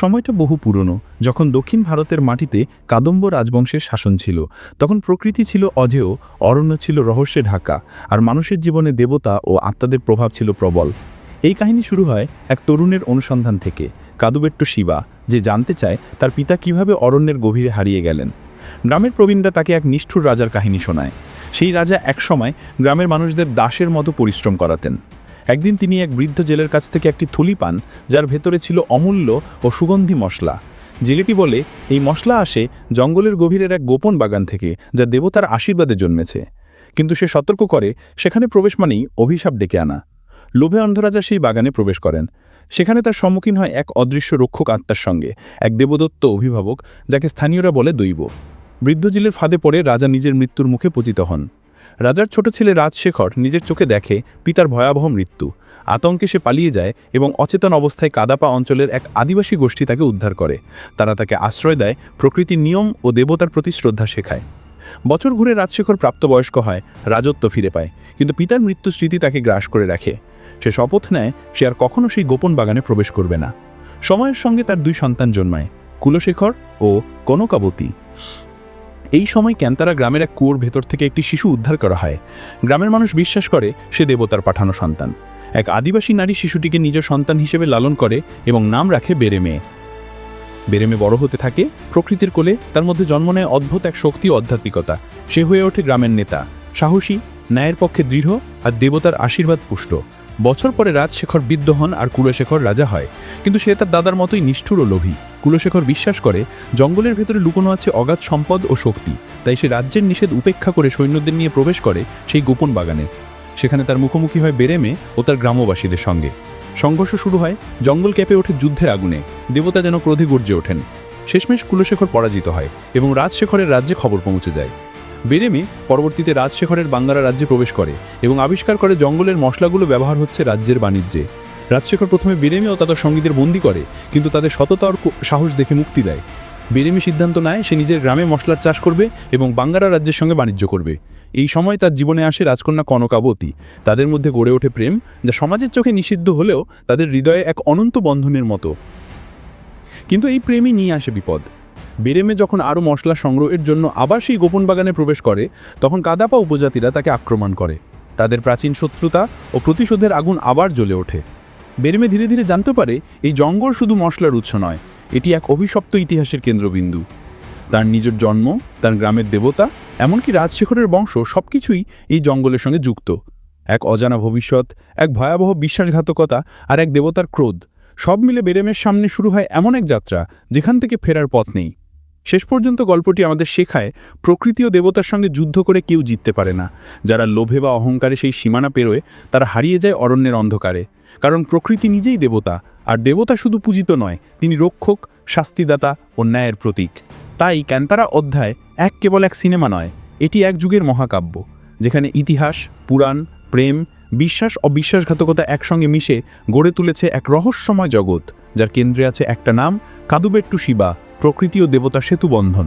সময়টা বহু পুরনো। যখন দক্ষিণ ভারতের মাটিতে কাদম্ব রাজবংশের শাসন ছিল, তখন প্রকৃতি ছিল অজেয়, অরণ্য ছিল রহস্যে ঢাকা, আর মানুষের জীবনে দেবতা ও আত্মাদের প্রভাব ছিল প্রবল। এই কাহিনী শুরু হয় এক তরুণের অনুসন্ধান থেকে, কাদুবেট্ট শিবা, যে জানতে চায় তার পিতা কীভাবে অরণ্যের গভীরে হারিয়ে গেলেন। গ্রামের প্রবীণরা তাকে এক নিষ্ঠুর রাজার কাহিনী শোনায়। সেই রাজা একসময় গ্রামের মানুষদের দাসের মতো পরিশ্রম করাতেন। একদিন তিনি এক বৃদ্ধ জেলের কাছ থেকে একটি থলি পান, যার ভেতরে ছিল অমূল্য ও সুগন্ধি মশলা। জেলেটি বলে, এই মশলা আসে জঙ্গলের গভীরের এক গোপন বাগান থেকে, যা দেবতার আশীর্বাদে জন্মেছে। কিন্তু সে সতর্ক করে, সেখানে প্রবেশ মানেই অভিশাপ ডেকে আনা। লোভে অন্ধরাজা সেই বাগানে প্রবেশ করেন। সেখানে তার সম্মুখীন হয় এক অদৃশ্য রক্ষক আত্মার সঙ্গে, এক দেবদত্ত অভিভাবক, যাকে স্থানীয়রা বলে দৈব। বৃদ্ধ জিলের ফাঁদে পড়ে রাজা নিজের মৃত্যুর মুখে পতিত হন। রাজার ছোট ছেলে রাজশেখর নিজের চোখে দেখে পিতার ভয়াবহ মৃত্যু। আতঙ্কে সে পালিয়ে যায় এবং অচেতন অবস্থায় কাদাপা অঞ্চলের এক আদিবাসী গোষ্ঠী তাকে উদ্ধার করে। তারা তাকে আশ্রয় দেয় প্রকৃতির নিয়ম ও দেবতার প্রতি শ্রদ্ধা শেখায়। বছর ঘুরে রাজশেখর প্রাপ্তবয়স্ক হয়, রাজত্ব ফিরে পায়, কিন্তু পিতার মৃত্যু স্মৃতি তাকে গ্রাস করে রাখে। সে শপথ নেয়, সে আর কখনো সেই গোপন বাগানে প্রবেশ করবে না। সময়ের সঙ্গে তার দুই সন্তান জন্মায়, কুলশেখর ও কনকাবতী। এই সময় ক্যান্তারা গ্রামের এক কুয়োর ভেতর থেকে একটি শিশু উদ্ধার করা হয়। গ্রামের মানুষ বিশ্বাস করে সে দেবতার পাঠানো সন্তান। এক আদিবাসী নারী শিশুটিকে নিজ সন্তান হিসেবে লালন করে এবং নাম রাখে বেরেমে। বেরেমে বড় হতে থাকে, প্রকৃতির কোলে তার মধ্যে জন্ম নেয় অদ্ভুত এক শক্তি ও আধ্যাত্মিকতা। সে হয়ে ওঠে গ্রামের নেতা। সাহসী, ন্যায়ের পক্ষে দৃঢ় আর দেবতার আশীর্বাদ পুষ্ট। বছর পরে রাজশেখর বিদ্ধ হন আর কুলশেখর রাজা হয়, কিন্তু সে তার দাদার মতোই নিষ্ঠুর ও লোভী। কুলশেখর বিশ্বাস করে, জঙ্গলের ভেতরে লুকোনো আছে অগাধ সম্পদ ও শক্তি। তাই সে রাজ্যের নিষেধ উপেক্ষা করে সৈন্যদের নিয়ে প্রবেশ করে সেই গোপন বাগানে। সেখানে তার মুখোমুখি হয় বেরেমে ও তার গ্রামবাসীদের সঙ্গে। সংঘর্ষ শুরু হয় জঙ্গল ক্যাপে ওঠে যুদ্ধের আগুনে। দেবতা যেন ক্রোধে গর্জে ওঠেন। শেষমেশ কুলশেখর পরাজিত হয় এবং রাজশেখরের রাজ্যে খবর পৌঁছে যায়। বেরেমে পরবর্তীতে রাজশেখরের বাঙ্গারা রাজ্যে প্রবেশ করে এবং আবিষ্কার করে জঙ্গলের মশলাগুলো ব্যবহার হচ্ছে রাজ্যের বাণিজ্যে। রাজশেখর প্রথমে বেরেমে ও তাদের সঙ্গীদের বন্দি করে, কিন্তু তাদের শততর্ক সাহস দেখে মুক্তি দেয়। বেরেমি সিদ্ধান্ত নেয় সে নিজের গ্রামে মশলার চাষ করবে এবং বাঙ্গারা রাজ্যের সঙ্গে বাণিজ্য করবে। এই সময় তার জীবনে আসে রাজকন্যা কনকাবতী। তাদের মধ্যে গড়ে ওঠে প্রেম, যা সমাজের চোখে নিষিদ্ধ হলেও তাদের হৃদয়ে এক অনন্ত বন্ধনের মতো। কিন্তু এই প্রেমই নিয়ে আসে বিপদ। বেরেমে যখন আরও মশলা সংগ্রহের জন্য আবার সেই গোপন বাগানে প্রবেশ করে, তখন কাদাপা উপজাতিরা তাকে আক্রমণ করে। তাদের প্রাচীন শত্রুতা ও প্রতিশোধের আগুন আবার জ্বলে ওঠে। বেরেমে ধীরে ধীরে জানতে পারে এই জঙ্গল শুধু মশলার উৎস নয়, এটি এক অভিশপ্ত ইতিহাসের কেন্দ্রবিন্দু। তার নিজের জন্ম, তার গ্রামের দেবতা, এমনকি রাজশেখরের বংশ সবকিছুই এই জঙ্গলের সঙ্গে যুক্ত। এক অজানা ভবিষ্যৎ, এক ভয়াবহ বিশ্বাসঘাতকতা আর এক দেবতার ক্রোধ, সব মিলে বেরেমের সামনে শুরু হয় এমন এক যাত্রা যেখান থেকে ফেরার পথ নেই। শেষ পর্যন্ত গল্পটি আমাদের শেখায় প্রকৃতি ও দেবতার সঙ্গে যুদ্ধ করে কেউ জিততে পারে না। যারা লোভে বা অহংকারে সেই সীমানা পেরোয়, তারা হারিয়ে যায় অরণ্যের অন্ধকারে। কারণ প্রকৃতি নিজেই দেবতা, আর দেবতা শুধু পূজিত নয়, তিনি রক্ষক, শাস্তিদাতা ও ন্যায়ের প্রতীক। তাই ক্যান্তারা অধ্যায় এক কেবল এক সিনেমা নয়, এটি এক যুগের মহাকাব্য, যেখানে ইতিহাস, পুরাণ, প্রেম, বিশ্বাস ও বিশ্বাসঘাতকতা একসঙ্গে মিশে গড়ে তুলেছে এক রহস্যময় জগৎ, যার কেন্দ্রে আছে একটা নাম, কাদুবেট্টু শিবা, প্রকৃতি ও দেবতা সেতু বন্ধন।